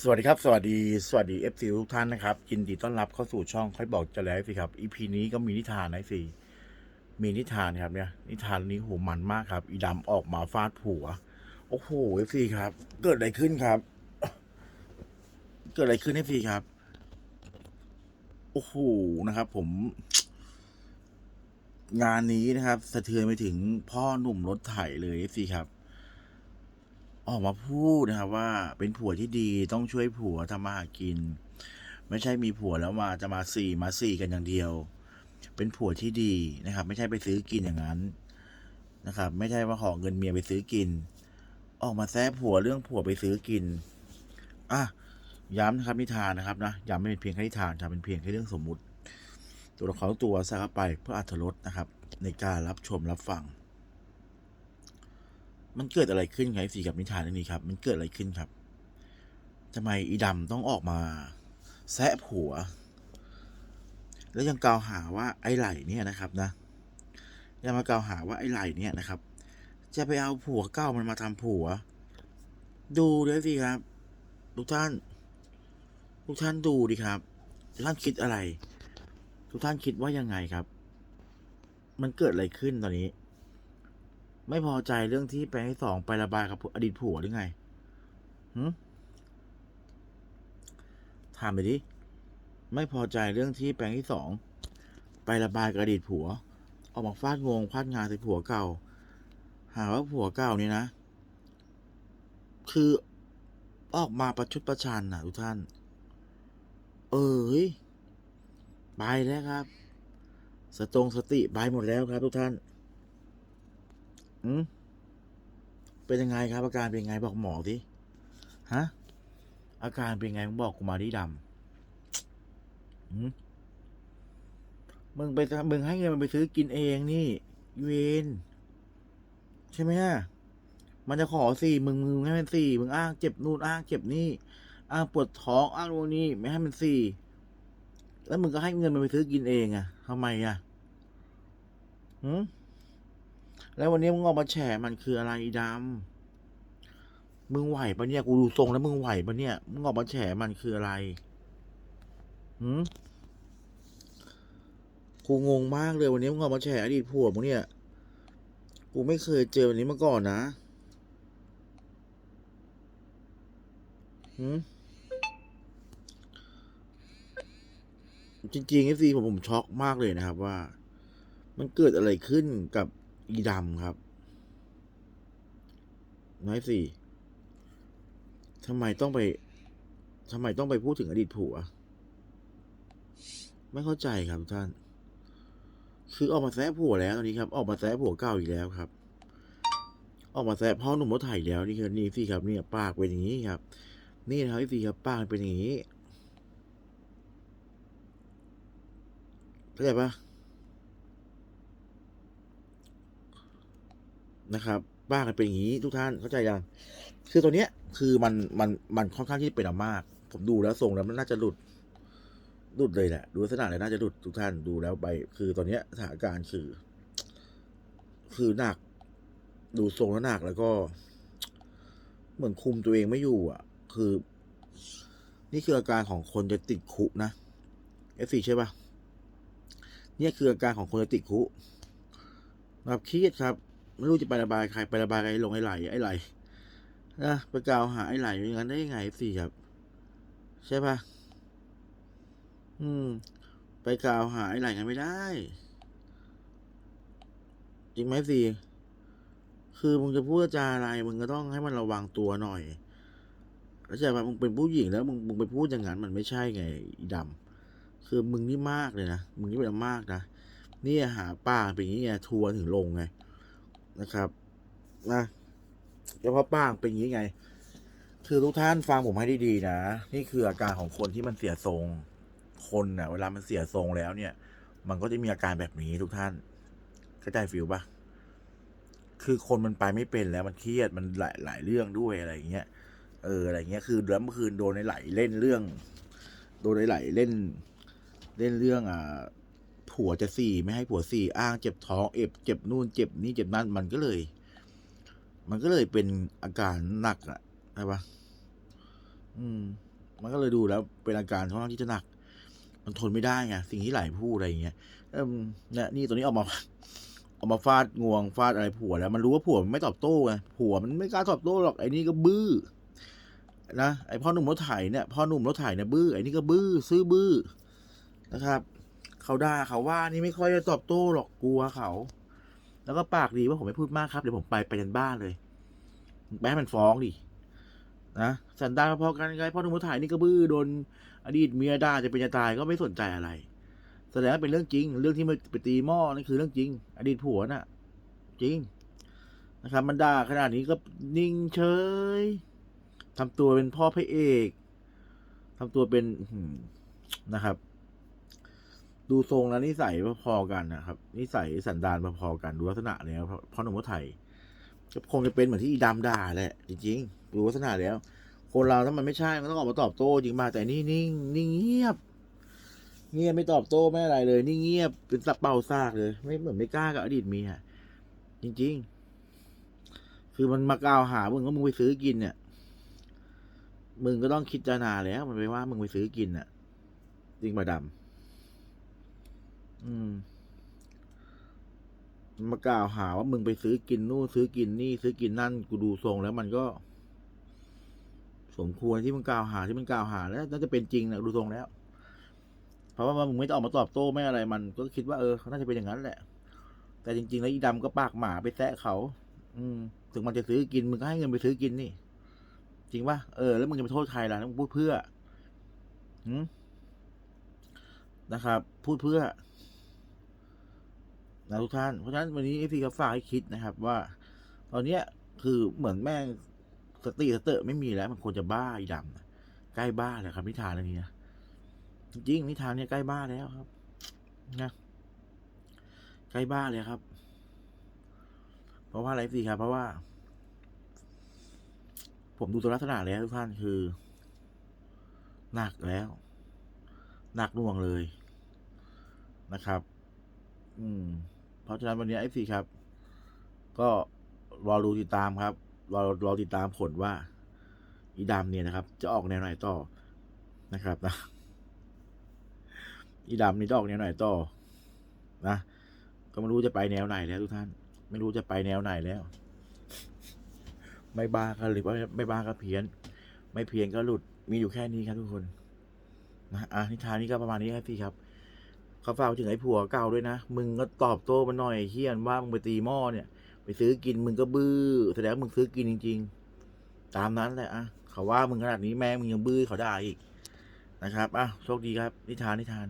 สวัสดีครับ สวัสดีสวัสดีเอฟซีทุกท่านนะครับยินดีต้อนรับเข้าสู่ช่องค่อยบอกจะแล้วสิครับอีพีนี้ก็มีนิทานนะสิมีนิทานครับเนี่ยนิทานนี้โหมันมากครับ อีดำออกมาฟาดผัว โอ้โหเอฟซีครับ เกิดอะไรขึ้นครับ เกิดอะไรขึ้นเอฟซีครับ โอ้โหนะครับ ผม งานนี้นะครับ สะเทือนไปถึงพ่อหนุ่มรถไถเลยเอฟซีครับ ออกมาพูดนะครับว่าเป็นผัวที่ดีต้องช่วยผัวทำมาหากิน ไม่ใช่มีผัวแล้วมาจะมาสี่มาสี่กันอย่างเดียว เป็นผัวที่ดีนะครับ ไม่ใช่ไปซื้อกินอย่างนั้นนะครับ ไม่ใช่ว่าขอเงินเมียไปซื้อกิน ออกมาแซะผัวเรื่องผัวไปซื้อกินอะย้ำนะครับนิทานนะครับนะย้ำไม่เป็นเพียงแค่นิทานครับเป็นเพียงแค่เรื่องสมมุติ ตัวละครตัวสร้าไปเพื่ออัธรสนะครับ ในการรับชมรับฟัง มันเกิดอะไรขึ้นไงสีกับนิทานเรื่องนี้ครับ มันเกิดอะไรขึ้นครับทำไมอีดำต้องออกมา แซะผัว แล้วยังกล่าวหาว่าไอ้ไหลเนี่ยนะครับนะยังมากล่าวหาว่าไอ้ไหลเนี่ยนะครับ จะไปเอาผัวเก้ามันมาทำผัว ดูด้วยสิครับ ทุกท่าน ทุกท่านดูดิครับ ทุกท่านคิดอะไร ทุกท่านคิดว่ายังไงครับ มันเกิดอะไรขึ้นตอนนี้ ไม่พอใจเรื่องที่แปลงที่สองไประบายกับอดีตผัวหรือไงหืมถามไปดิ ไม่พอใจเรื่องที่แปลงที่สองไประบายกับอดีตผัว ออกมาฟาดงงฟาดงานใส่ผัวเก่า หาว่าผัวเก่าเนี่ยนะ คือออกมาประชดประชันนะทุกท่าน เอ้ยไปแล้วครับ สตรงสติไปหมดแล้วครับทุกท่าน อืมเป็นยังไงครับ อาการเป็นยังไงบอกหมอสิฮะอาการเป็นยังไงมึงบอกกูมาดิดำอืมมึงไปมึงให้เงินมันไปซื้อกินเองนี่เวนใช่ไหมฮะมันจะขอสี่มึงมึงให้มันสี่มึงอ้างเจ็บนู่นอ้างเจ็บนี่อ้างปวดท้องอ้างโน่นนี่ไม่ให้มันสี่แล้วมึงก็ให้เงินมันไปซื้อกินเองอะทำไมอะหืม แล้ววันนี้มึงออกมาแฉมันคืออะไรดำมึงไหวปะเนี่ยกูดูทรงแล้วมึงไหวปะเนี่ยมึงออกมาแฉมันคืออะไรหืมกูงงมากเลยวันนี้มึงออกมาแฉอดีตผัวมึงเนี่ยกูไม่เคยเจอวันนี้มาก่อนนะหืมจริงๆเอฟซีผมผมช็อกมากเลยนะครับว่า มันเกิดอะไรขึ้นกับ อีดำครับ น้อยสี่ทำไมต้องไปทำไมต้องไปพูดถึงอดีตผัว ไม่เข้าใจครับท่าน คือออกมาแซะผัวแล้วตอนนี้ครับ ออกมาแซะผัวเก่าอีกแล้วครับ ออกมาแซะพ่อหนุ่มรถไถแล้วนี่คือนี่สิครับเนี่ยปากเป็นอย่างนี้ครับ นี่นะครับพี่ครับปากเป็นอย่างนี้เข้าใจปะ นะครับบ้ากันเป็นอย่างนี้ทุกท่านเข้าใจยังคือตัวเนี้ยคือมันมันมันค่อนข้างที่จะเป็นอามาก ผมดูแล้วทรงแล้วมันน่าจะหลุดหลุดเลยแหละดูลักษณะเลยน่าจะหลุดทุกท่านดูแล้วไป คือตอนเนี้ยสถานการณ์คือ คือหนัก ดูทรงแล้วหนักแล้วก็ เหมือนคุมตัวเองไม่อยู่ อะ คือ นี่คืออาการของคนจะติดคุกนะเอฟซีใช่ปะเนี่ยคืออาการของคนจะติดคุกแบบเครียดครับ ไม่รู้จะไประบายใครไประบายใครลงไอ้ไหลไอ้ไหลนะไปกล่าวหาไอ้ไหลอย่างนั้นได้ยังไงสิครับ ใช่ปะอืม ไปกล่าวหาไอ้ไหลกันไม่ได้ จริงไหมสิคือมึงจะพูดจาอะไรมึงก็ต้องให้มันระวังตัวหน่อยเข้าใจปะมึงเป็นผู้หญิงแล้วมึงมึงไปพูดอย่างนั้นมันไม่ใช่ไงอีดำคือมึงนี่มากเลยนะมึงนี่เป็นมากนะนี่หาป้าเป็นอย่างนี้ไงทัวร์ถึงลงไง นะครับนะเฉพาะป้างเป็นอย่างนี้ไง คือทุกท่านฟังผมให้ดีๆนะ นี่คืออาการของคนที่มันเสียทรง คนเน่ะ เวลามันเสียทรงแล้วเนี่ย มันก็จะมีอาการแบบนี้ทุกท่านเข้าใจฟิลปะคือคนมันไปไม่เป็นแล้วมันเครียดมันหลายหลายเรื่องด้วยอะไรอย่างเงี้ย เอออะไรเงี้ย คือแล้วเมื่อคืนโดนในไหลเล่นเรื่อง โดนในไหลเล่น เล่นเรื่องอ่า ผัวจะสี่ไม่ให้ผัวสี่อ้างเจ็บท้องเอ็บเจ็บนู่นเจ็บนี่เจ็บนั่นมันก็เลย มันก็เลยเป็นอาการหนักอะใช่ปะอืม มันก็เลยดูแล้ว เป็นอาการค่อนข้างที่จะหนัก มันทนไม่ได้ไงสิ่งที่หลายพูดอะไรอย่างเงี้ยเอมเนี่ยนี่ตัวนี้ออกมาออกมาฟาดงวงฟาดอะไรผัวแล้ว มันรู้ว่าผัวมันไม่ตอบโต้ไงผัวมันไม่กล้าตอบโต้หรอกไอ้นี่ก็บื้อนะไอ้พ่อหนุ่มรถไถเนี่ยพ่อหนุ่มรถไถเนี่ยบื้อไอ้นี่ก็บื้อซื้อบื้อนะครับ เขาด่าเขาว่านี่ไม่ค่อยจะตอบโต้หรอกกลัวเขา แล้วก็ปากดีว่าผมไม่พูดมากครับเดี๋ยวผมไปไปยันบ้านเลยไปให้มันฟ้องดินะสันดานพอกันไงพ่อหนุ่มรถไถนี่ก็บื้อโดนอดีตเมียด่าจะเป็นจะตายก็ไม่สนใจอะไร แสดงว่าเป็นเรื่องจริง เรื่องที่มันไปตีหม้อนั่คือเรื่องจริง อดีตผัวน่ะ จริงนะครับมันด่าขนาดนี้ก็นิ่งเฉยทำตัวเป็นพ่อพระเอกทำตัวเป็นนะครับ ดูทรงแล้วนิสัยพอๆกันนะครับ นิสัยสันดานพอๆกันดูลักษณะแล้วพ่อหนุ่มไทยก็คงจะเป็นเหมือนที่อีดำด่าแหละ จริงๆดูลักษณะแล้ว คนเราถ้ามันไม่ใช่มันต้องออกมาตอบโต้จริงมาแต่นี่นิ่งนิ่งเงียบ เงียบไม่ตอบโต้ไม่อะไรเลยนี่งเงียบเป็นสับเป่าซากเลย ไม่เหมือนไม่กล้ากับอดีตเมียจริง ๆ คือมันมากล่าวหามึงว่ามึงไปซื้อกินเนี่ยมึงก็ต้องคิดจารณาแล้ว มันไปว่ามึงไปซื้อกินน่ะจริงป่ะดำ อืมมากล่าวหาว่ามึงไปซื้อกินนู่นซื้อกินนี่ ซื้อกินนั่นกูดูทรงแล้วมันก็ สมควรที่มึงกล่าวหาที่มึงกล่าวหาแล้วน่าจะเป็นจริงนะดูทรงแล้ว เพราะว่ามึงไม่ต้องออกมาตอบโต้ไม่อะไรมัน ก็คิดว่าเออน่าจะเป็นอย่างนั้นแหละ แต่จริง ๆ แล้วอีดำก็ปากหมาไปแซะเขา อืม ถึงมันจะซื้อกินมึงก็ให้เงินไปซื้อกินนี่ จริงป่ะเออแล้วมึงจะไปโทษใครล่ะมึงพูดเพื่อนะครับ พูดเพื่อ นะทุกท่าน เพราะฉะนั้นวันนี้พี่ก็ฝากให้คิดนะครับ ว่า ตอนเนี้ยคือเหมือนแม่งสติสเตอร์ไม่มีแล้ว มันควรจะบ้าอีดำนะใกล้บ้าแล้วครับนิทานเรื่องนี้นะจริงนิทานเนี่ยใกล้บ้าแล้วครับนะใกล้บ้าเลยครับ เพราะว่าอะไรสิครับ เพราะว่า ผมดูตัวลักษณะแล้วทุกท่านคือ หนักแล้ว หนักน่วงเลยนะครับ อืม ราะฉะนั้นวันนี้ไอซีครับ ก็รอดูติดตามครับรอรอติดตามผลว่า อีดำเนี่ยนะครับ จะออกแนวไหนต่อนะครับนะอีดำนี่จะออกแนวไหนต่อนะก็ไม่รู้จะไปแนวไหนแล้วทุกท่าน ไม่รู้จะไปแนวไหนแล้ว ไม่บ้าก็หรือว่าไม่บ้าก็เพี้ยน ไม่เพี้ยนก็หลุดมีอยู่แค่นี้ครับทุกคนนะอะนิทานนี้ก็ประมาณนี้ครับพี่ครับ เขาฝากถึงไอ้ผัวเก่าด้วยนะ มึงก็ตอบโต้มันหน่อยเฮียนว่ามึงไปตีหม้อเนี่ย ไปซื้อกินมึงก็บื้อ แสดงว่ามึงซื้อกินจริง ๆ ตามนั้นแหละอะเขาว่ามึงขนาดนี้แม่มึงยังบื้อเขาได้อีกนะครับอะโชคดีครับ นิทานนิทาน